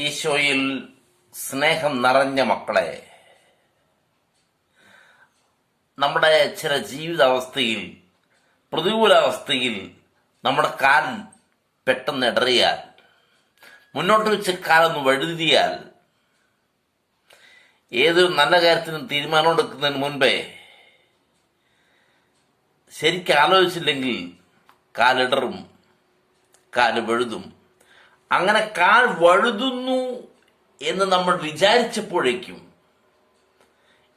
ഈശോയിൽ സ്നേഹം നിറഞ്ഞ മക്കളെ നമ്മുടെ ചില ജീവിതാവസ്ഥയിൽ പ്രതികൂലാവസ്ഥയിൽ നമ്മുടെ കാൽ പെട്ടെന്ന് ഇടറിയാൽ മുന്നോട്ട് വെച്ച് കാലൊന്ന് വഴുതിയാൽ ഏതൊരു നല്ല കാര്യത്തിനും തീരുമാനമെടുക്കുന്നതിന് മുൻപേ ശരിക്കും ആലോചിച്ചില്ലെങ്കിൽ കാലിടറും കാൽ വഴുതും. അങ്ങനെ കാൽ വഴുതുന്നു എന്ന് നമ്മൾ വിചാരിച്ചപ്പോഴേക്കും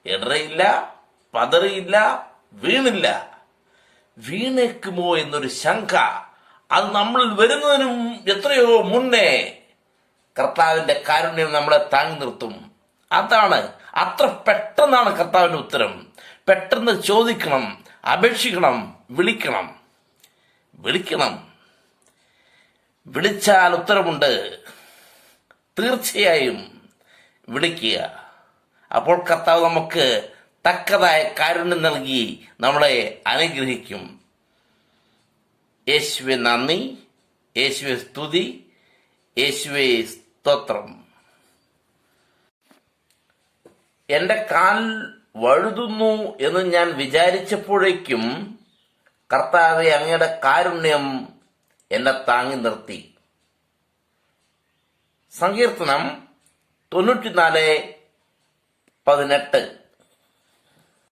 ഇടറിയില്ല പതറിയില്ല വീണില്ല. വീണേക്കുമോ എന്നൊരു ശങ്ക അത് നമ്മൾ വരുന്നതിനും എത്രയോ മുന്നേ കർത്താവിന്റെ കാരുണ്യം നമ്മളെ താങ്ങി നിർത്തും. അതാണ് അത്ര പെട്ടെന്നാണ് കർത്താവിന്റെ ഉത്തരം. പെട്ടെന്ന് ചോദിക്കണം അപേക്ഷിക്കണം വിളിക്കണം. വിളിക്കണം. വിളിച്ചാൽ ഉത്തരമുണ്ട്. തീർച്ചയായും വിളിക്കുക. അപ്പോൾ കർത്താവ് നമുക്ക് തക്കതായ കാരുണ്യം നൽകി നമ്മളെ അനുഗ്രഹിക്കും. യേശുവെ നന്ദി യേശുവെ സ്തുതി യേശുവെ സ്തോത്രം. എന്റെ കാൽ വഴുതുന്നു എന്ന് ഞാൻ വിചാരിച്ചപ്പോഴേക്കും കർത്താവെ അങ്ങയുടെ കാരുണ്യം എന്നെ താങ്ങി നിർത്തി. സങ്കീർത്തനം തൊണ്ണൂറ്റിനാല് പതിനെട്ട്.